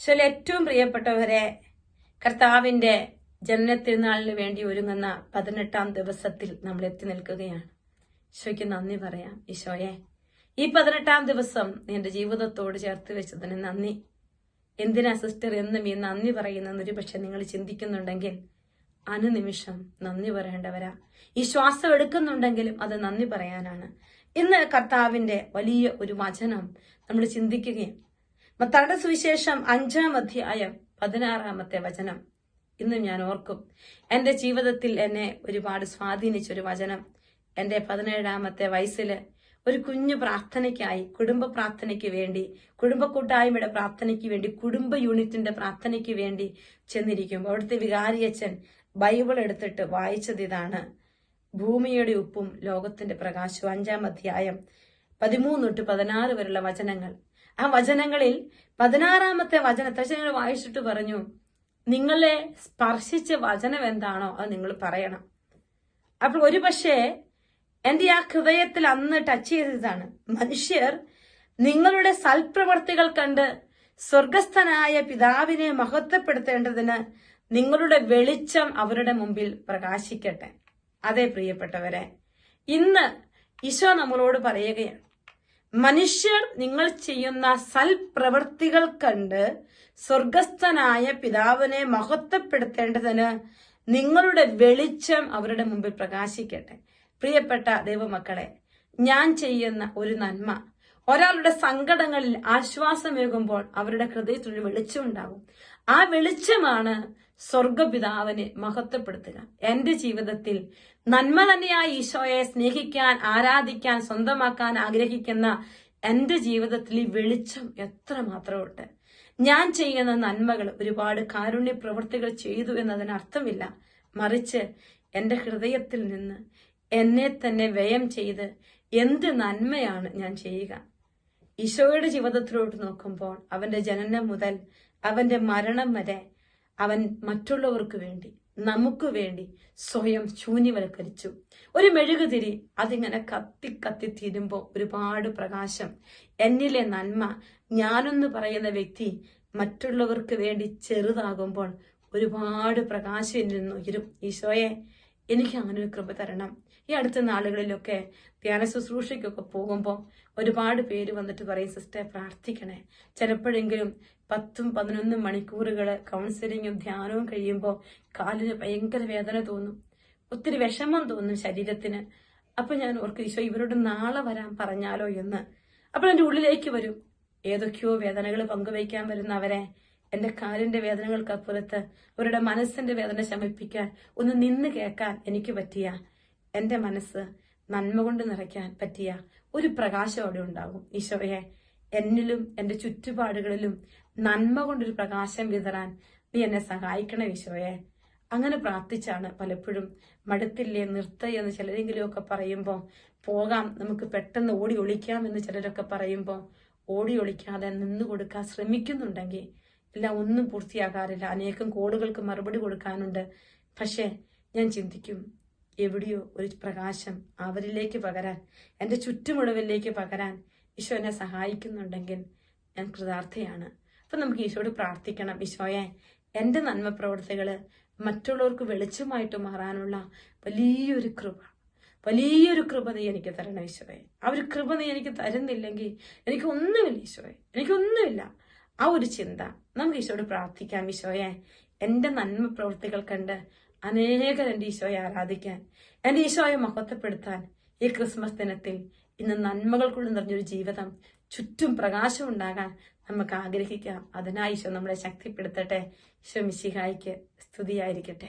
ഈശോയിൽ ഏറ്റവും പ്രിയപ്പെട്ടവരെ കർത്താവിന്റെ ജനനത്തിരുന്നാളിന് വേണ്ടി ഒരുങ്ങുന്ന പതിനെട്ടാം ദിവസത്തിൽ നമ്മൾ എത്തി നിൽക്കുകയാണ്. ഈശോയ്ക്ക് നന്ദി പറയാം. ഈശോയെ ഈ പതിനെട്ടാം ദിവസം നീ എന്റെ ജീവിതത്തോട് ചേർത്ത് വെച്ചതിന് നന്ദി. എന്തിനാ സിസ്റ്റർ എന്നും ഈ നന്ദി പറയുന്നെന്ന് ഒരു പക്ഷെ നിങ്ങൾ ചിന്തിക്കുന്നുണ്ടെങ്കിൽ അനുനിമിഷം നന്ദി പറയേണ്ടവരാ. ഈ ശ്വാസം എടുക്കുന്നുണ്ടെങ്കിലും അത് നന്ദി പറയാനാണ്. ഇന്ന് കർത്താവിന്റെ വലിയ ഒരു വചനം നമ്മൾ ചിന്തിക്കുകയും മത്താടെ സുവിശേഷം അഞ്ചാം അധ്യായം പതിനാറാമത്തെ വചനം. ഇന്ന് ഞാൻ ഓർക്കും. എന്റെ ജീവിതത്തിൽ എന്നെ ഒരുപാട് സ്വാധീനിച്ച ഒരു വചനം. എന്റെ പതിനേഴാമത്തെ വയസ്സിൽ ഒരു കുഞ്ഞു പ്രാർത്ഥനയ്ക്കായി കുടുംബ പ്രാർത്ഥനയ്ക്ക് വേണ്ടി കുടുംബ കൂട്ടായ്മയുടെ പ്രാർത്ഥനയ്ക്ക് വേണ്ടി കുടുംബ യൂണിറ്റിന്റെ പ്രാർത്ഥനയ്ക്ക് വേണ്ടി ചെന്നിരിക്കുമ്പോൾ അവിടുത്തെ വികാരിയച്ഛൻ ബൈബിൾ എടുത്തിട്ട് വായിച്ചത് ഇതാണ്. ഭൂമിയുടെ ഉപ്പും ലോകത്തിന്റെ പ്രകാശവും. അഞ്ചാം അധ്യായം പതിമൂന്ന് തൊട്ട് പതിനാറ് വരെയുള്ള വചനങ്ങൾ. ആ വചനങ്ങളിൽ പതിനാറാമത്തെ വചനത്തെ ഞങ്ങൾ വായിച്ചിട്ട് പറഞ്ഞു? നിങ്ങളെ സ്പർശിച്ച വചനം എന്താണോ അത് നിങ്ങൾ പറയണം. അപ്പോൾ ഒരു പക്ഷേ എന്റെ ആ ഹൃദയത്തിൽ അന്ന് ടച്ച് ചെയ്തതാണ്. മനുഷ്യർ നിങ്ങളുടെ സൽപ്രവർത്തികൾ കണ്ട് സ്വർഗസ്ഥനായ പിതാവിനെ മഹത്വപ്പെടുത്തേണ്ടതിന് നിങ്ങളുടെ വെളിച്ചം അവരുടെ മുമ്പിൽ പ്രകാശിക്കട്ടെ. അതെ പ്രിയപ്പെട്ടവരെ ഇന്ന് ഈശോ നമ്മളോട് പറയുകയാണ് മനുഷ്യർ നിങ്ങൾ ചെയ്യുന്ന സൽപ്രവൃത്തികൾ കണ്ട് സ്വർഗസ്ഥനായ പിതാവിനെ മഹത്വപ്പെടുത്തേണ്ടതിന് നിങ്ങളുടെ വെളിച്ചം അവരുടെ മുമ്പിൽ പ്രകാശിക്കട്ടെ. പ്രിയപ്പെട്ട ദൈവമക്കളെ ഞാൻ ചെയ്യുന്ന ഒരു നന്മ. ഒരാളുടെ സങ്കടങ്ങളിൽ ആശ്വാസമേകുമ്പോൾ അവരുടെ ഹൃദയത്തിൽ വെളിച്ചം വെളിച്ചമുണ്ടാകും. ആ വെളിച്ചമാണ് സ്വർഗപിതാവിനെ മഹത്വപ്പെടുത്തുക. എന്റെ ജീവിതത്തിൽ നന്മ തന്നെയായി ഈശോയെ സ്നേഹിക്കാൻ ആരാധിക്കാൻ സ്വന്തമാക്കാൻ ആഗ്രഹിക്കുന്ന എന്റെ ജീവിതത്തിൽ ഈ വെളിച്ചം എത്ര മാത്രമുണ്ട്. ഞാൻ ചെയ്യുന്ന നന്മകൾ ഒരുപാട് കാരുണ്യ പ്രവൃത്തികൾ ചെയ്തു എന്നതിന് അർത്ഥമില്ല മറിച്ച് എന്റെ ഹൃദയത്തിൽ നിന്ന് എന്നെ തന്നെ വ്യയം ചെയ്ത് എന്ത് നന്മയാണ് ഞാൻ ചെയ്യുക. ഈശോയുടെ ജീവിതത്തിലോട്ട് നോക്കുമ്പോൾ അവന്റെ ജനനം മുതൽ അവന്റെ മരണം വരെ അവൻ മറ്റുള്ളവർക്ക് വേണ്ടി നമുക്ക് വേണ്ടി സ്വയം ശൂന്യവൽക്കരിച്ചു. ഒരു മെഴുകുതിരി അതിങ്ങനെ കത്തി കത്തി തീരുമ്പോൾ ഒരുപാട് പ്രകാശം. എന്നിലെ നന്മ ഞാനെന്ന് പറയുന്ന വ്യക്തി മറ്റുള്ളവർക്ക് വേണ്ടി ചെറുതാകുമ്പോൾ ഒരുപാട് പ്രകാശം എന്നിൽ ഉയരും. ഈശോയെ എനിക്ക് അങ്ങനെ ഒരു കൃപ തരണം. ഈ അടുത്ത നാളുകളിലൊക്കെ ധ്യാന ശുശ്രൂഷയ്ക്കൊക്കെ പോകുമ്പോൾ ഒരുപാട് പേര് വന്നിട്ട് പറയും സിസ്റ്റർ പ്രാർത്ഥിക്കണേ. ചിലപ്പോഴെങ്കിലും പത്തും പതിനൊന്നും മണിക്കൂറുകൾ കൗൺസിലിങ്ങും ധ്യാനവും കഴിയുമ്പോൾ കാലിന് ഭയങ്കര വേദന തോന്നും. ഒത്തിരി വിഷമം തോന്നും ശരീരത്തിന്. അപ്പൊ ഞാൻ ഓർക്കും ഈശോ ഇവരോട് നാളെ വരാൻ പറഞ്ഞാലോ എന്ന്. അപ്പോൾ എന്റെ ഉള്ളിലേക്ക് വരും. ഏതൊക്കെയോ വേദനകൾ പങ്കുവയ്ക്കാൻ വരുന്നവരെ എന്റെ കാലിന്റെ വേദനകൾക്കപ്പുറത്ത് അവരുടെ മനസ്സിന്റെ വേദന ശമിപ്പിക്കാൻ ഒന്ന് നിന്ന് കേൾക്കാൻ എനിക്ക് പറ്റിയ എന്റെ മനസ്സ് നന്മ കൊണ്ട് നിറയ്ക്കാൻ പറ്റിയ ഒരു പ്രകാശം അവിടെ ഉണ്ടാകും. ഈശോയെ എന്നിലും എന്റെ ചുറ്റുപാടുകളിലും നന്മ കൊണ്ടൊരു പ്രകാശം വിതറാൻ നീ എന്നെ സഹായിക്കണ ഈശോയെ. അങ്ങനെ പ്രാർത്ഥിച്ചാണ് പലപ്പോഴും മടുത്തില്ലേ നിർത്ത എന്ന് ചിലരെങ്കിലും ഒക്കെ പറയുമ്പോൾ പോകാം നമുക്ക് പെട്ടെന്ന് ഓടി ഒളിക്കാം എന്ന് ചിലരൊക്കെ പറയുമ്പോൾ ഓടി ഒളിക്കാതെ നിന്ന് കൊടുക്കാൻ ശ്രമിക്കുന്നുണ്ടെങ്കിൽ എല്ലാം ഒന്നും പൂർത്തിയാകാറില്ല. അനേകം കോളുകൾക്ക് മറുപടി കൊടുക്കാനുണ്ട്. പക്ഷേ ഞാൻ ചിന്തിക്കും എവിടെയോ ഒരു പ്രകാശം അവരിലേക്ക് പകരാൻ എന്റെ ചുറ്റുമുളവിലേക്ക് പകരാൻ ഈശോ എന്നെ സഹായിക്കുന്നുണ്ടെങ്കിൽ ഞാൻ കൃതാർത്ഥയാണ്. അപ്പം നമുക്ക് ഈശോയോട് പ്രാർത്ഥിക്കണം. ഈശോയെ എന്റെ നന്മ പ്രവർത്തികൾ മറ്റുള്ളവർക്ക് വെളിച്ചമായിട്ട് മാറാനുള്ള വലിയൊരു കൃപ. വലിയൊരു കൃപ നീ എനിക്ക് തരണം ഈശോയെ. ആ ഒരു കൃപ നീ എനിക്ക് തരുന്നില്ലെങ്കിൽ എനിക്ക് ഒന്നുമില്ല ഈശോയെ. എനിക്കൊന്നുമില്ല ആ ഒരു ചിന്ത നമുക്ക് ഈശോയോട് പ്രാർത്ഥിക്കാം. ഈശോയെ എന്റെ നന്മ പ്രവൃത്തികൾ കണ്ട് അനേകർ എന്റെ ഈശോയെ ആരാധിക്കാൻ എന്റെ ഈശോയെ മഹത്വപ്പെടുത്താൻ ഈ ക്രിസ്മസ് ദിനത്തിൽ ഇന്ന് നന്മകൾ കൊണ്ട് നിറഞ്ഞൊരു ജീവിതം ചുറ്റും പ്രകാശം ഉണ്ടാകാൻ നമുക്ക് ആഗ്രഹിക്കാം. അതിനായി ഈശോ നമ്മളെ ശക്തിപ്പെടുത്തട്ടെ. ഈശോ മിശിഹായിക്ക് സ്തുതിയായിരിക്കട്ടെ.